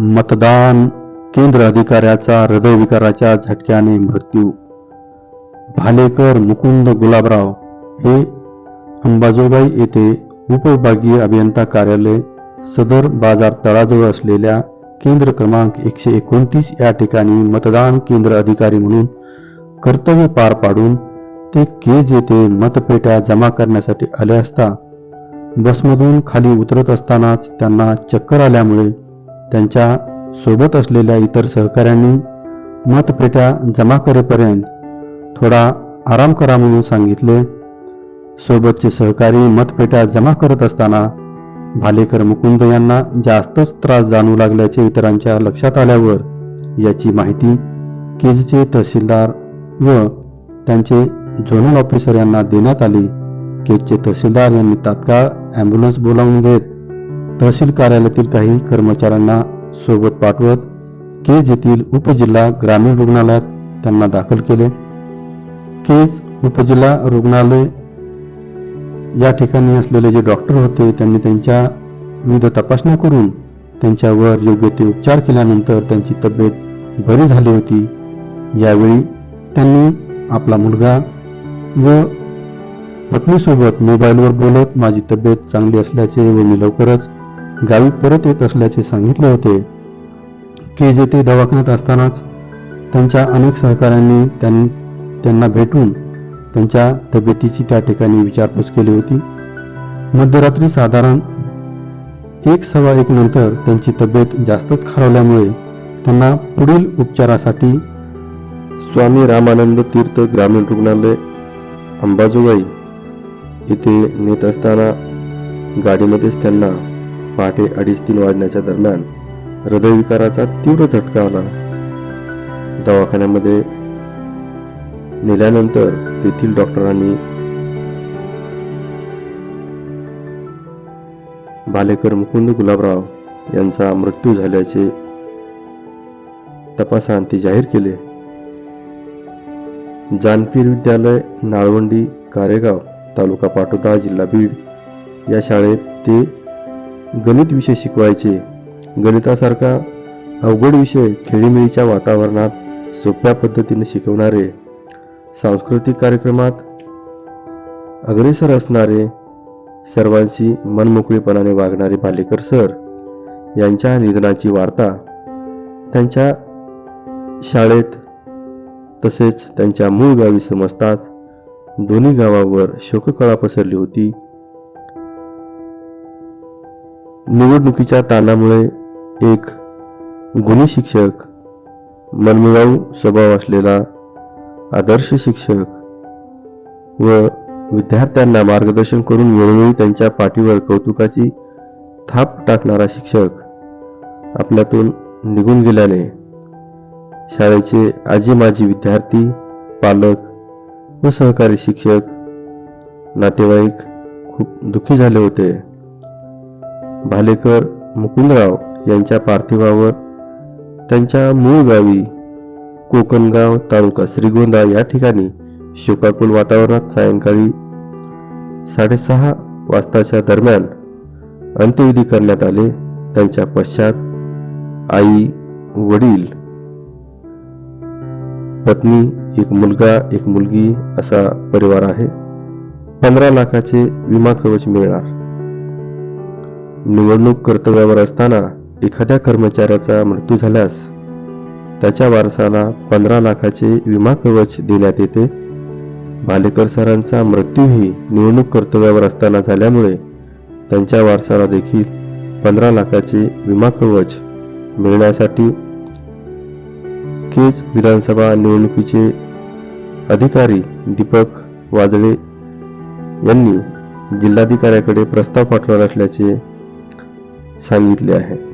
मतदान केंद्र अधिकाऱ्याचा हृदयविकाराच्या झटक्याने मृत्यू. भालेकर मुकुंद गुलाबराव हे अंबाजोगाई येथे उपविभागीय अभियंता कार्यालय सदर बाजार तळाजवळ असलेल्या केंद्र क्रमांक एकशे एकोणतीस या ठिकाणी मतदान केंद्र अधिकारी म्हणून कर्तव्य पार पाडून ते केज येथे मतपेट्या जमा करण्यासाठी आले असता बसमधून खाली उतरत असतानाच त्यांना चक्कर आल्यामुळे त्यांच्यासोबत असलेल्या इतर सहकाऱ्यांनी मतपेट्या जमा करेपर्यंत थोडा आराम करा म्हणून सांगितले. सोबतचे सहकारी मतपेट्या जमा करत असताना भालेकर मुकुंद यांना जास्तच त्रास जाणू लागल्याचे इतरांच्या लक्षात आल्यावर याची माहिती केजचे तहसीलदार व त्यांचे झोनल ऑफिसर यांना देण्यात आली. केजचे तहसीलदार यांनी तात्काळ ॲम्ब्युलन्स बोलावून घेत तहसील कार्यालयातील काही कर्मचाऱ्यांना सोबत पाठवत केज येथील उपजिल्हा ग्रामीण रुग्णालयात त्यांना दाखल केले. केज उपजिल्हा रुग्णालय या ठिकाणी असलेले जे डॉक्टर होते त्यांनी त्यांच्या विविध तपासण्या करून त्यांच्यावर योग्य ते उपचार केल्यानंतर त्यांची तब्येत बरी झाली होती. यावेळी त्यांनी आपला मुलगा व पत्नीसोबत मोबाईलवर बोलत माझी तब्येत चांगली असल्याचे व मी लवकरच गावी परत येत असल्याचे सांगितले होते. के जेथे दवाखान्यात असतानाच त्यांच्या अनेक सहकाऱ्यांनी त्यांना भेटून त्यांच्या तब्येतीची त्या ठिकाणी विचारपूस केली होती. मध्यरात्री साधारण एक सव्वा एक नंतर त्यांची तब्येत जास्तच खारवल्यामुळे त्यांना पुढील उपचारासाठी स्वामी रामानंद तीर्थ ग्रामीण रुग्णालय अंबाजोगाई येथे नेत असताना गाडीमध्येच त्यांना पहाटे अडीच तीन वाजण्याच्या दरम्यान हृदयविकाराचा तीव्र झटका आला. दवाखान्यामध्ये नेल्यानंतर तेथील डॉक्टरांनी भालेकर मुकुंद गुलाबराव यांचा मृत्यू झाल्याचे तपासांती जाहीर केले. जानपीर विद्यालय नाळवंडी कारेगाव तालुका पाटोदा जिल्हा बीड या शाळेत ते गणित विषय शिकवायचे. गणितासारखा अवघड विषय खेळीमेळीच्या वातावरणात सोप्या पद्धतीने शिकवणारे सांस्कृतिक कार्यक्रमात अग्रेसर असणारे सर्वांशी मनमोकळेपणाने वागणारे भालेकर सर यांच्या निधनाची वार्ता त्यांच्या शाळेत तसेच त्यांच्या मूळ गावी समजताच दोन्ही गावावर शोककळा पसरली होती. निवडणुकीच्या ताणामुळे एक गुणी शिक्षक मनमिळाऊ स्वभाव असलेला आदर्श शिक्षक व विद्यार्थ्यांना मार्गदर्शन करून वेळोवेळी त्यांच्या पाठीवर कौतुकाची थाप टाकणारा शिक्षक आपल्यातून निघून गेल्याने शाळेचे आजी माजी विद्यार्थी पालक व सहकारी शिक्षक नातेवाईक खूप दुःखी झाले होते. भालेकर मुकुंदराव यांच्या पार्थिवावर त्यांच्या मूळ गावी कोकणगाव तालुका श्रीगोंदा या ठिकाणी शोकाकुल वातावरणात सायंकाळी साडेसहा वाजताच्या दरम्यान अंत्यविधी करण्यात आले. त्यांच्या पश्चात आई वडील पत्नी एक मुलगा एक मुलगी असा परिवार आहे. पंधरा लाखाचे विमा कवच मिळणार. निवडणूक कर्तव्यावर असताना एखाद्या कर्मचाऱ्याचा मृत्यू झाल्यास त्याच्या वारसाला पंधरा लाखाचे विमा कवच देण्यात येते. भालेकर सरांचा मृत्यूही निवडणूक कर्तव्यावर असताना झाल्यामुळे त्यांच्या वारसाला देखील पंधरा लाखाचे विमा कवच मिळण्यासाठी केज विधानसभा निवडणुकीचे अधिकारी दीपक वाजळे यांनी जिल्हाधिकाऱ्याकडे प्रस्ताव पाठवला असल्याचे सांगितले आहे.